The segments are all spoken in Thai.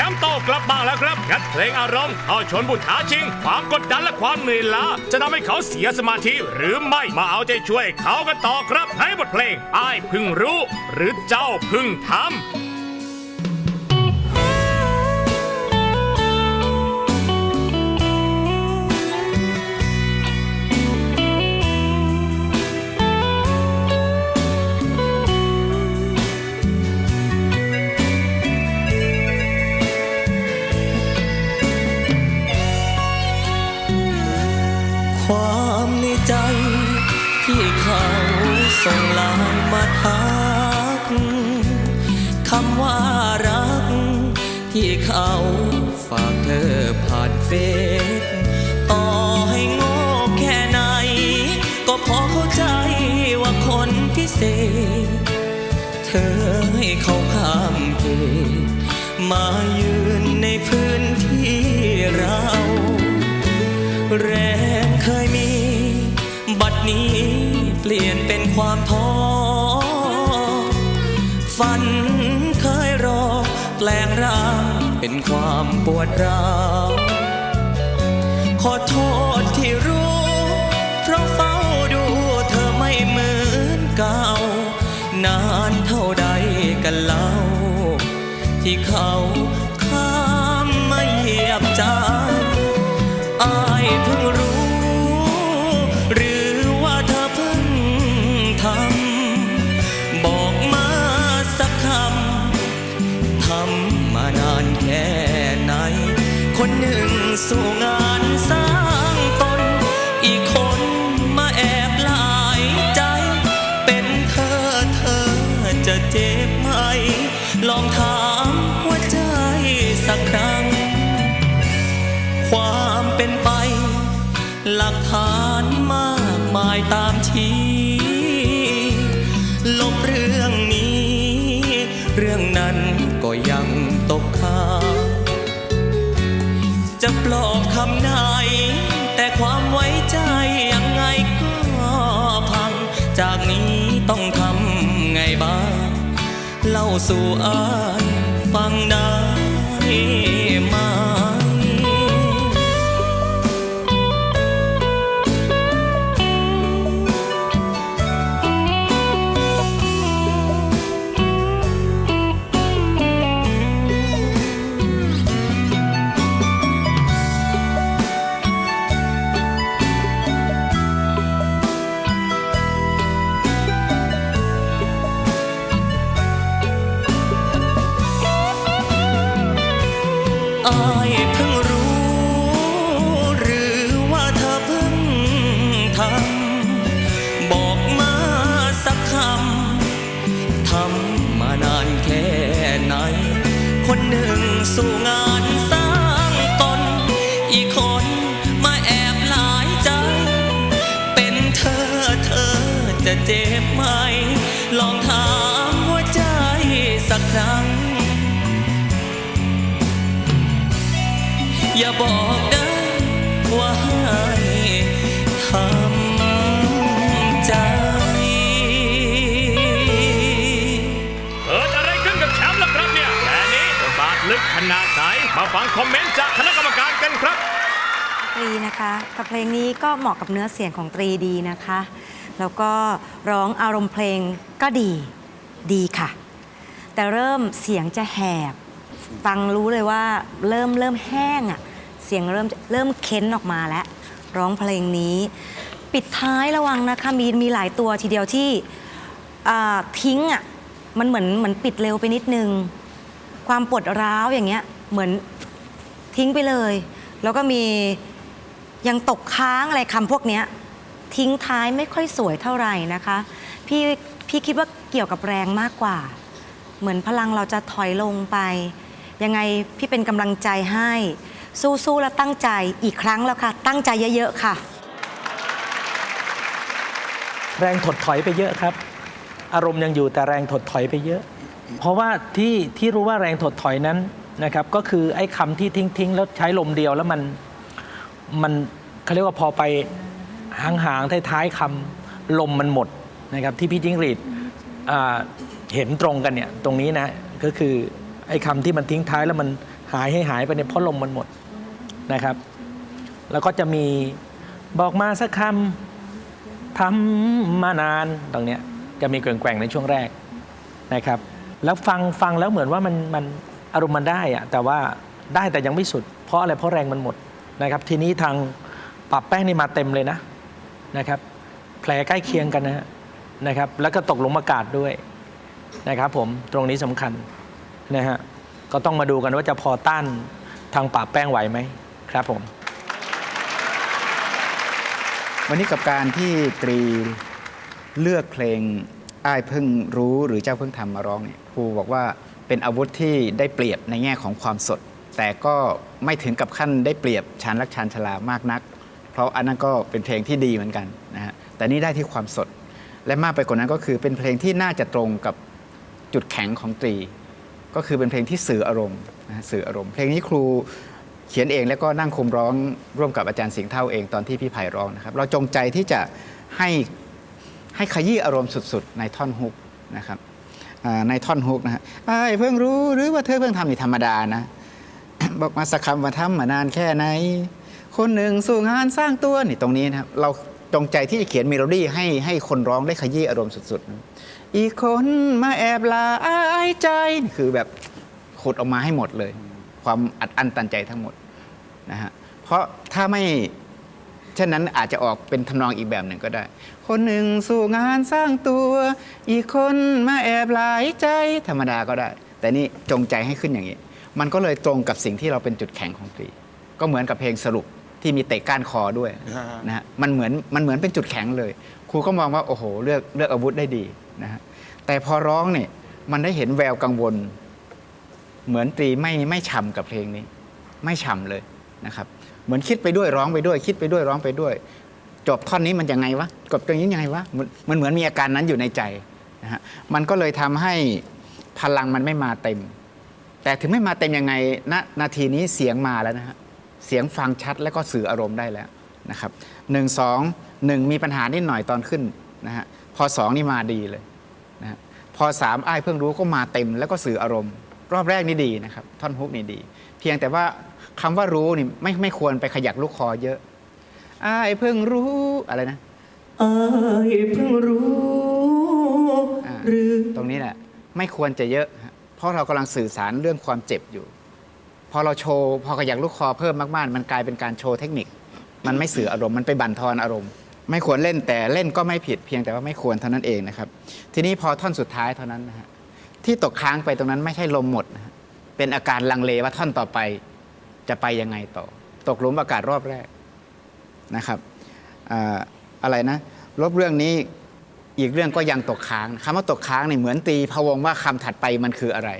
ชมป์โตกลับบ้านแล้วครับงัดเพลงอารมณ์เอาชนบุท้าชิง ความกดดันและความเหนื่อยล้าจะทำให้เขาเสียสมาธิหรือไม่มาเอาใจช่วยเขากันต่อครับให้บทเพลงอ้ายพึ่งรู้ หรือเจ้าพึ่งทำ ส่งลน์มาทักคำว่ารัก ที่เขาฝากเธอผ่านเฟซต่อให้โง่แค่ไหน ก็พอเข้าใจว่าคนพิเศษ เธอให้เขาข้ามเขตมายืนในพื้นที่เราแรงเคยมี บัดนี้ เปลี่ยนเป็นความท้อฝันเคยรอ แปลงร่างเป็นความปวดร้าวขอโทษที่รู้ เพราะเฝ้าดูเธอไม่เหมือนเก่านานเท่าใดกันเล่า ที่เขา สู่งานสร้างตน อีกคนมาแอบหลายใจ เป็นเธอเธอจะเจ็บไหม ลองถามหัวใจสักครั้ง ความเป็นไป หลักฐานมากมายตามที่ลบเรื่องนี้ เรื่องนั้นก็ยัง จะปลอบคำไหน แต่ความไว้ใจยังไงก็พัง จากนี้ต้องทำไงบ้าง เล่าสู่อานฟังได้ หนึ่งสู่งานสร้างตน อีกคนมาแอบหลายใจ เป็นเธอเธอจะเจ็บไหม ลองถามหัวใจสักครั้ง อย่าบอกนะว่า คอมเมนต์จากคณะกรรมการกันครับ ตรีนะคะแต่เพลงนี้ก็เหมาะกับเนื้อเสียงของตรีดีนะคะ แล้วก็ร้องอารมณ์เพลงก็ดีดีค่ะ แต่เริ่มเสียงจะแหบ ฟังรู้เลยว่าเริ่มเริ่มแห้งอะ่ะเสียงเริ่มเริ่มเค้นออกมาแล้ว ร้องเพลงนี้ ปิดท้ายระวังนะคะมีมีหลายตัวทีเดียวที่อ่าทิ้งอะ่ะมันเหมือนเหมือนปิดเร็วไปนิดนึง ความปวดร้าวอย่างเงี้ยเหมือน ทิ้งไปเลย แล้วก็มียังตกค้างอะไรคำพวกเนี้ยทิ้งท้ายไม่ค่อยสวยเท่าไหร่นะคะ พี่พี่คิดว่าเกี่ยวกับแรงมากกว่า เหมือนพลังเราจะถอยลงไป ยังไงพี่เป็นกำลังใจให้ สู้ๆและตั้งใจอีกครั้งแล้วค่ะ ตั้งใจเยอะๆค่ะ แรงถดถอยไปเยอะครับ อารมณ์ยังอยู่แต่แรงถดถอยไปเยอะ เพราะว่าที่ที่รู้ว่าแรงถดถอยนั้น นะครับก็คือไอ้คำที่ทิ้งทิ้งแล้วใช้ลมเดียวแล้วมันมันเขาเรียกว่าพอไปห่างๆท้ายๆคำลมมันหมดนะครับที่พี่จิ้งหรีดเห็นตรงกันเนี่ยตรงนี้นะก็คือไอ้คำที่มันทิ้งท้ายแล้วมันหายให้หายไปในยเพราะลมมันหมดนะครับ แล้วก็จะมีบอกมาสักคำทำมานานตรงเนี้ยจะมีแกว่งๆในช่วงแรกนะครับ แล้วฟังฟังแล้วเหมือนว่ามันมัน อารมณ์มันได้อะแต่ว่าได้แต่ยังไม่สุด เพราะอะไรเพราะแรงมันหมดนะครับ ทีนี้ทางปรับแป้งนี่มาเต็มเลยนะนะครับ แผลใกล้เคียงกันนะนะครับ แล้วก็ตกลุมอากาศด้วยนะครับผมตรงนี้สำคัญนะฮะก็ต้องมาดูกันว่าจะพอต้านทางปรับแป้งไหวไหมครับผม วันนี้กับการที่ตรีเลือกเพลงอ้ายเพิ่งรู้หรือเจ้าเพิ่งทำมาร้องเนี่ยครูบอกว่า เป็นอาวุธที่ได้เปรียบในแง่ของความสด แต่ก็ไม่ถึงกับขั้นได้เปรียบชานรักชานชลามากนัก เพราะอันนั้นก็เป็นเพลงที่ดีเหมือนกันนะฮะแต่นี่ได้ที่ความสด และมากไปกว่านั้นก็คือเป็นเพลงที่น่าจะตรงกับจุดแข็งของตรี ก็คือเป็นเพลงที่สื่ออารมณ์นะฮะสื่ออารมณ์ เพลงนี้ครูเขียนเองแล้วก็นั่งคุมร้องร่วมกับอาจารย์สิงห์เท่าเองตอนที่พี่ไผ่ร้องนะครับ เราจงใจที่จะให้ให้ขยี้อารมณ์สุด ๆ ในท่อนฮุกนะครับ ในท่อนฮุกนะฮะไอ้เพิ่งรู้หรือว่าเธอเพิ่งทำนี่ธรรมดานะ บอกมาสักคำว่าทำมานานแค่ไหน คนหนึ่งสู่งานสร้างตัวนี่ตรงนี้นะครับเราจงใจที่จะเขียนเมโลดี้ให้ให้คนร้องได้ขยี้อารมณ์สุดๆ อีกคนมาแอบลาอายใจคือแบบขุดออกมาให้หมดเลย ความอัดอั้นตันใจทั้งหมดนะฮะเพราะถ้าไม่ เช่นนั้นอาจจะออกเป็นทำนองอีกแบบหนึ่งก็ได้ คนหนึ่งสู่งานสร้างตัว อีกคนมาแอบหลายใจธรรมดาก็ได้ แต่นี่จงใจให้ขึ้นอย่างนี้ มันก็เลยตรงกับสิ่งที่เราเป็นจุดแข็งของตรีก็เหมือนกับเพลงสรุปที่มีเตะก้านคอด้วยนะฮะมันเหมือนมันเหมือนเป็นจุดแข็งเลย ครูก็มองว่าโอ้โหเลือกเลือกอาวุธได้ดีนะฮะแต่พอร้องเนี่ยมันได้เห็นแววกังวล เหมือนตรีไม่ไม่ฉ่ำกับเพลงนี้ ไม่ฉ่ำเลยนะครับ เหมือนคิดไปด้วยร้องไปด้วย คิดไปด้วยร้องไปด้วย จบท่อนนี้มันยังไงวะจบตรงนี้ยังไงวะมันเหมือนมีอาการนั้นอยู่ในใจนะฮะมันก็เลยทำให้พลังมันไม่มาเต็ม แต่ถึงไม่มาเต็มยังไงณนาทีนี้เสียงมาแล้วนะฮะเสียงฟังชัดแล้วก็สื่ออารมณ์ได้แล้วนะครับหนึ่งสองหนึ่งมีปัญหานิดหน่อยตอนขึ้นนะฮะพอสองนี่มาดีเลยนะฮะพอสามอ้ายเพิ่งรู้ก็มาเต็มแล้วก็สื่ออารมณ์ รอบแรกนี่ดีนะครับ ท่อนฮุกนี่ดี เพียงแต่ว่า คำว่ารู้นี่ไม่ไม่ควรไปขยักลูกคอเยอะอ้ายเพิ่งรู้อะไรนะอายเพิ่งรู้อ่าหรือตรงนี้แหละไม่ควรจะเยอะฮะเพราะเรากำลังสื่อสารเรื่องความเจ็บอยู่ พอเราโชว์พอขยักลูกคอเพิ่มมากๆ มันกลายเป็นการโชว์เทคนิค มันไม่สื่ออารมณ์มันไปบั่นทอนอารมณ์ ไม่ควรเล่นแต่เล่นก็ไม่ผิดเพียงแต่ว่าไม่ควรเท่านั้นเองนะครับ ทีนี้พอท่อนสุดท้ายเท่านั้นนะฮะที่ตกค้างไปตรงนั้นไม่ใช่ลมหมดนะฮะเป็นอาการลังเลว่าท่อนต่อไป จะไปยังไงต่อ ตกหลุมอากาศรอบแรกนะครับอ่าอะไรนะ ลบเรื่องนี้อีกเรื่องก็ยังตกค้างคำว่าตกค้างเนี่ยเหมือนตีพะวงว่าคำถัดไปมันคืออะไร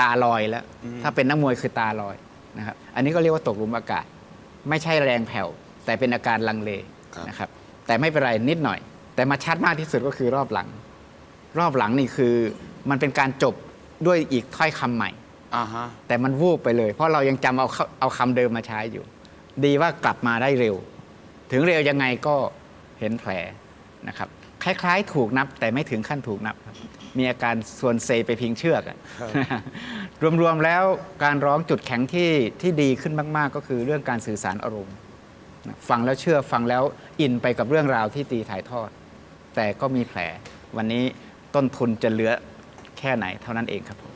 ตาลอยแล้ว ถ้าเป็นนักมวยคือตาลอยนะครับ อันนี้ก็เรียกว่าตกหลุมอากาศ ไม่ใช่แรงแผ่ว แต่เป็นอาการลังเลนะครับ แต่ไม่เป็นไรนิดหน่อย แต่มาชัดมากที่สุดก็คือรอบหลัง รอบหลังนี่คือมันเป็นการจบด้วยอีกถ้อยคำใหม่อ่าฮะ แต่มันวูบไปเลย เพราะเรายังจำเอาเข้าเอาคำเดิมมาใช้อยู่ ดีว่ากลับมาได้เร็ว ถึงเร็วยังไงก็เห็นแผลนะครับ คล้ายๆ ถูกนับ แต่ไม่ถึงขั้นถูกนับครับมีอาการส่วนเซไปพิงเชือกอะรวมๆแล้วการร้องจุดแข็งที่ที่ดีขึ้นมาก ๆ ก็คือเรื่องการสื่อสารอารมณ์นะฟังแล้วเชื่อฟังแล้วอินไปกับเรื่องราวที่ตีถ่ายทอด แต่ก็มีแผล วันนี้ต้นทุนจะเหลือแค่ไหนเท่านั้นเองครับผม